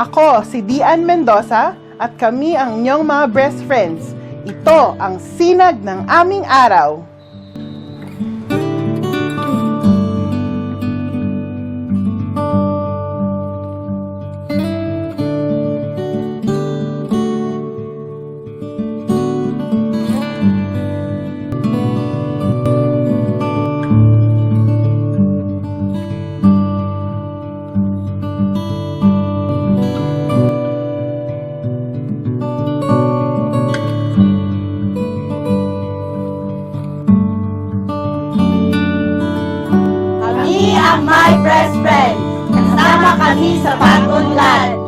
Ako si Dian Mendoza at kami ang inyong mga best friends. Ito ang sinag ng aming araw. Kami ang My Best Friends. Kasama kami sa Bagong Land.